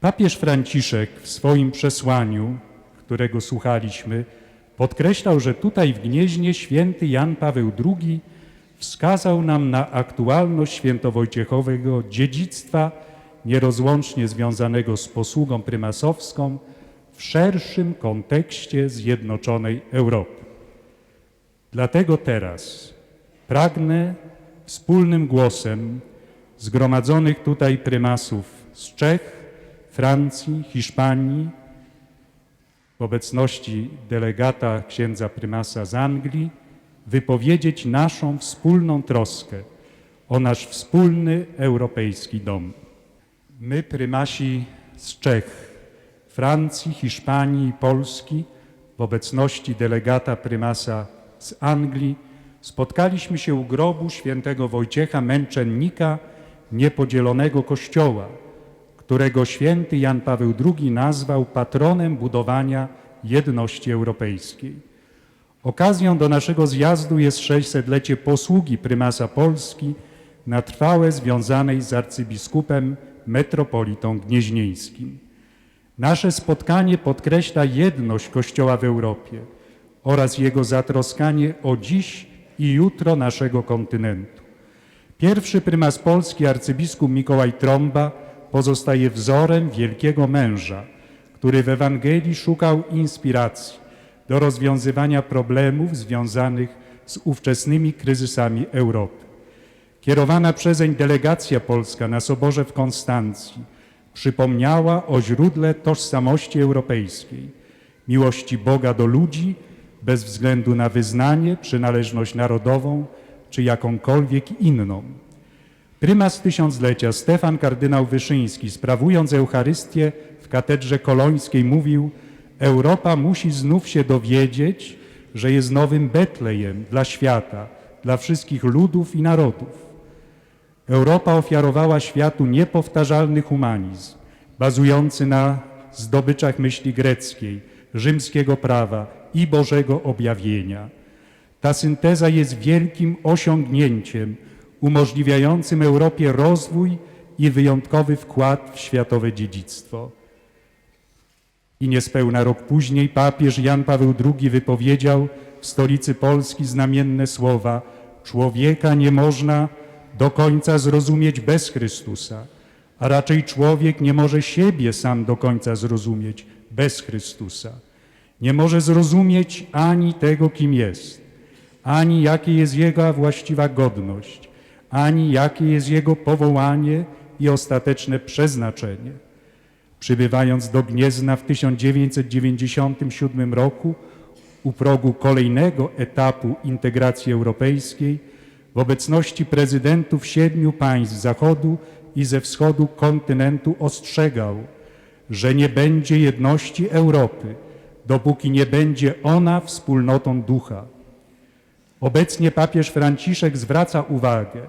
Papież Franciszek w swoim przesłaniu, którego słuchaliśmy, podkreślał, że tutaj w Gnieźnie święty Jan Paweł II wskazał nam na aktualność świętowojciechowego dziedzictwa nierozłącznie związanego z posługą prymasowską w szerszym kontekście zjednoczonej Europy. Dlatego teraz pragnę wspólnym głosem zgromadzonych tutaj prymasów z Czech, Francji, Hiszpanii, w obecności delegata księdza prymasa z Anglii, wypowiedzieć naszą wspólną troskę o nasz wspólny europejski dom. My, prymasi z Czech, Francji, Hiszpanii i Polski, w obecności delegata prymasa z Anglii, spotkaliśmy się u grobu świętego Wojciecha Męczennika niepodzielonego Kościoła, którego święty Jan Paweł II nazwał patronem budowania jedności europejskiej. Okazją do naszego zjazdu jest 600-lecie posługi prymasa Polski na trwałe związanej z arcybiskupem metropolitą gnieźnieńskim. Nasze spotkanie podkreśla jedność Kościoła w Europie oraz jego zatroskanie o dziś i jutro naszego kontynentu. Pierwszy prymas Polski, arcybiskup Mikołaj Trąba, pozostaje wzorem wielkiego męża, który w Ewangelii szukał inspiracji do rozwiązywania problemów związanych z ówczesnymi kryzysami Europy. Kierowana przezeń delegacja polska na Soborze w Konstancji przypomniała o źródle tożsamości europejskiej, miłości Boga do ludzi bez względu na wyznanie, przynależność narodową czy jakąkolwiek inną. Prymas tysiąclecia Stefan kardynał Wyszyński, sprawując Eucharystię w katedrze kolońskiej, mówił: Europa musi znów się dowiedzieć, że jest nowym Betlejem dla świata, dla wszystkich ludów i narodów. Europa ofiarowała światu niepowtarzalny humanizm, bazujący na zdobyczach myśli greckiej, rzymskiego prawa i Bożego objawienia. Ta synteza jest wielkim osiągnięciem umożliwiającym Europie rozwój i wyjątkowy wkład w światowe dziedzictwo. I niespełna rok później papież Jan Paweł II wypowiedział w stolicy Polski znamienne słowa: Człowieka nie można do końca zrozumieć bez Chrystusa, a raczej człowiek nie może siebie sam do końca zrozumieć bez Chrystusa. Nie może zrozumieć ani tego, kim jest, ani jakie jest jego właściwa godność, ani jakie jest jego powołanie i ostateczne przeznaczenie. Przybywając do Gniezna w 1997 roku, u progu kolejnego etapu integracji europejskiej, w obecności prezydentów siedmiu państw zachodu i ze wschodu kontynentu ostrzegał, że nie będzie jedności Europy, dopóki nie będzie ona wspólnotą ducha. Obecnie papież Franciszek zwraca uwagę,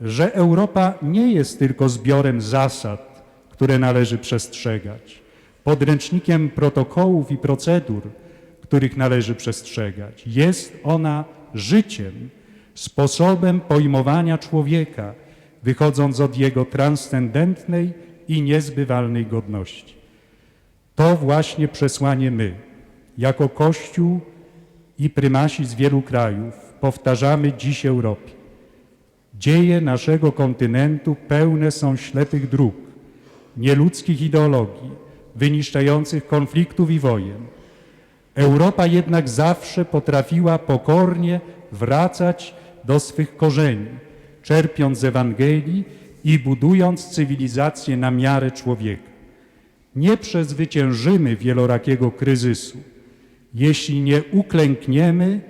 że Europa nie jest tylko zbiorem zasad, które należy przestrzegać, podręcznikiem protokołów i procedur, których należy przestrzegać. Jest ona życiem, sposobem pojmowania człowieka, wychodząc od jego transcendentnej i niezbywalnej godności. To właśnie przesłanie my, jako Kościół i prymasi z wielu krajów, powtarzamy dziś Europie. Dzieje naszego kontynentu pełne są ślepych dróg, nieludzkich ideologii, wyniszczających konfliktów i wojen. Europa jednak zawsze potrafiła pokornie wracać do swych korzeni, czerpiąc z Ewangelii i budując cywilizację na miarę człowieka. Nie przezwyciężymy wielorakiego kryzysu, jeśli nie uklękniemy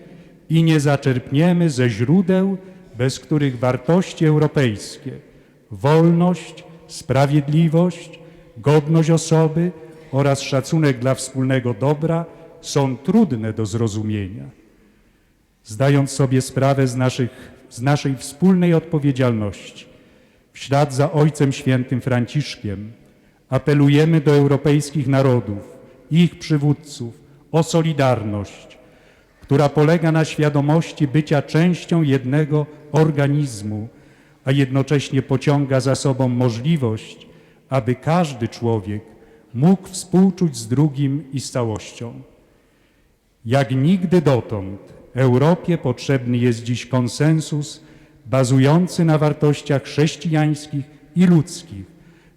i nie zaczerpniemy ze źródeł, bez których wartości europejskie wolność, sprawiedliwość, godność osoby oraz szacunek dla wspólnego dobra są trudne do zrozumienia. Zdając sobie sprawę z, naszych, z naszej wspólnej odpowiedzialności, w ślad za Ojcem Świętym Franciszkiem apelujemy do europejskich narodów ich przywódców o solidarność, która polega na świadomości bycia częścią jednego organizmu, a jednocześnie pociąga za sobą możliwość, aby każdy człowiek mógł współczuć z drugim i z całością. Jak nigdy dotąd Europie potrzebny jest dziś konsensus bazujący na wartościach chrześcijańskich i ludzkich,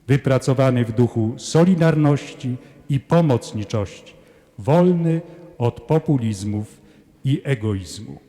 wypracowany w duchu solidarności i pomocniczości, wolny od populizmów i egoizmu.